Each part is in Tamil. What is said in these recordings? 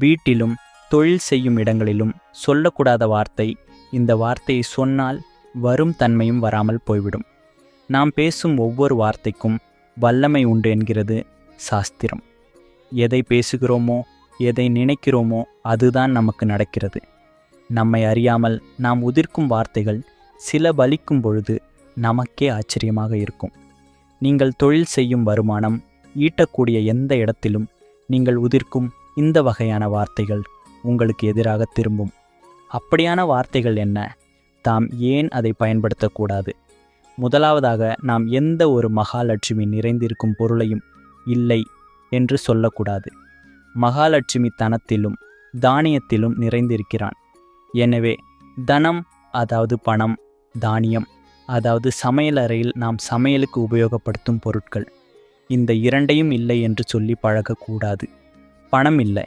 வீட்டிலும் தொழில் செய்யும் இடங்களிலும் சொல்லக்கூடாத வார்த்தை இந்த வார்த்தையை சொன்னால் வரும் தன்மையும் வராமல் போய்விடும். நாம் பேசும் ஒவ்வொரு வார்த்தைக்கும் வல்லமை உண்டு என்கிறது சாஸ்திரம். எதை பேசுகிறோமோ எதை நினைக்கிறோமோ அதுதான் நமக்கு நடக்கிறது. நம்மை அறியாமல் நாம் உதிர்க்கும் வார்த்தைகள் சில பலிக்கும் பொழுது நமக்கே ஆச்சரியமாக இருக்கும். நீங்கள் தொழில் செய்யும் வருமானம் ஈட்டக்கூடிய எந்த இடத்திலும் நீங்கள் உதிர்க்கும் இந்த வகையான வார்த்தைகள் உங்களுக்கு எதிராக திரும்பும். அப்படியான வார்த்தைகள் என்ன? தாம் ஏன் அதை பயன்படுத்தக்கூடாது? முதலாவதாக நாம் எந்த ஒரு மகாலட்சுமி நிறைந்திருக்கும் பொருளையும் இல்லை என்று சொல்லக்கூடாது. மகாலட்சுமி தனத்திலும் தானியத்திலும் நிறைந்திருக்கிறான். எனவே தனம் அதாவது பணம் தானியம் அதாவது சமையலறையில் நாம் சமையலுக்கு உபயோகப்படுத்தும் பொருட்கள் இந்த இரண்டையும் இல்லை என்று சொல்லி பழகக்கூடாது. பணம் இல்லை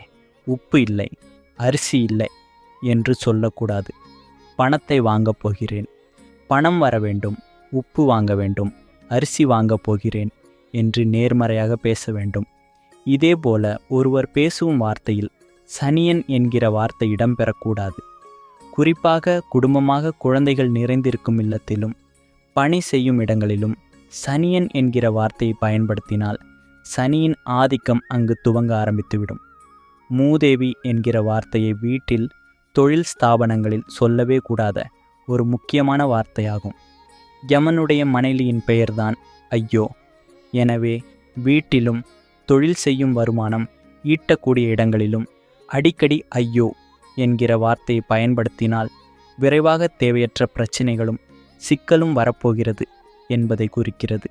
உப்பு இல்லை அரிசி இல்லை என்று சொல்லக்கூடாது. பணத்தை வாங்கப் போகிறேன். பணம் வர வேண்டும் உப்பு வாங்க வேண்டும் அரிசி வாங்கப் போகிறேன் என்று நேர்மறையாக பேச வேண்டும். இதேபோல ஒருவர் பேசும் வார்த்தையில் சனியன் என்கிற வார்த்தை இடம்பெறக்கூடாது. குறிப்பாக குடும்பமாக குழந்தைகள் நிறைந்திருக்கும் இல்லத்திலும் பணி செய்யும் இடங்களிலும் சனியன் என்கிற வார்த்தையை பயன்படுத்தினால் சனியின் ஆதிக்கம் அங்கு துவங்க ஆரம்பித்துவிடும். மூதேவி என்கிற வார்த்தையை வீட்டில் தொழில் ஸ்தாபனங்களில் சொல்லவே கூடாத ஒரு முக்கியமான வார்த்தையாகும். யமனுடைய மனைலியின் பெயர்தான் ஐயோ. எனவே வீட்டிலும் தொழில் செய்யும் வருமானம் ஈட்டக்கூடிய இடங்களிலும் அடிக்கடி ஐயோ என்கிற வார்த்தையை பயன்படுத்தினால் விரைவாக தேவையற்ற பிரச்சினைகளும் சிக்கலும் வரப்போகிறது என்பதை குறிக்கிறது.